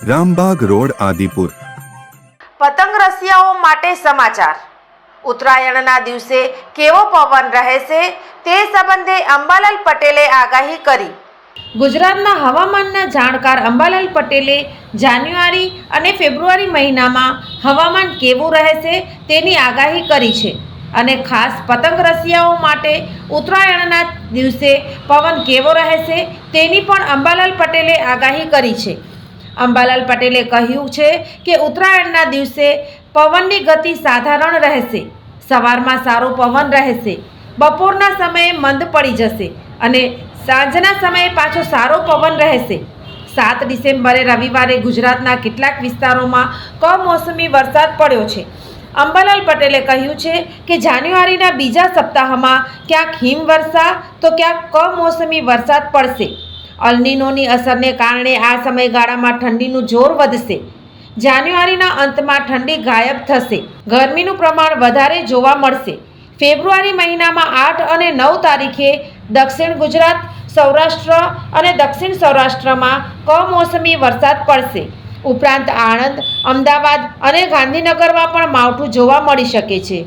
Rambagh road Adipur. પતંગ રસિયાઓ માટે સમાચાર. ઉત્તરાયણના દિવસે કેવો પવન રહેશે તે સંબંધે અંબાલાલ પટેલે આગાહી કરી. ગુજરાતના હવામાનના જાણકાર અંબાલાલ પટેલે જાન્યુઆરી અને ફેબ્રુઆરી મહિનામાં હવામાન કેવું રહેશે તેની આગાહી કરી છે અને ખાસ પતંગ રસિયાઓ માટે ઉત્તરાયણના દિવસે પવન કેવો રહેશે તેની પણ અંબાલાલ પટેલે આગાહી કરી છે. અંબાલાલ પટેલે કહ્યું છે કે ઉત્તરાયણના દિવસે પવનની ગતિ સાધારણ રહેશે. સવારમાં સારો પવન રહેશે. બપોરના સમયે મંદ પડી જશે અને સાંજના સમયે પાછો સારો પવન રહેશે. સાત ડિસેમ્બરે રવિવારે ગુજરાતના કેટલાક વિસ્તારોમાં કમોસમી વરસાદ પડ્યો છે. અંબાલાલ પટેલે કહ્યું છે કે જાન્યુઆરીના બીજા સપ્તાહમાં ક્યાંક હિમવર્ષા તો ક્યાંક કમોસમી વરસાદ પડશે. અલ્નિનોની અસરને કારણે આ સમયગાળામાં ઠંડીનું જોર વધશે. જાન્યુઆરીના અંતમાં ઠંડી ગાયબ થશે. ગરમીનું પ્રમાણ વધારે જોવા મળશે. ફેબ્રુઆરી મહિનામાં આઠ અને નવ તારીખે દક્ષિણ ગુજરાત, સૌરાષ્ટ્ર અને દક્ષિણ સૌરાષ્ટ્રમાં કમોસમી વરસાદ પડશે. ઉપરાંત આણંદ, અમદાવાદ અને ગાંધીનગરમાં પણ માવઠું જોવા મળી શકે છે.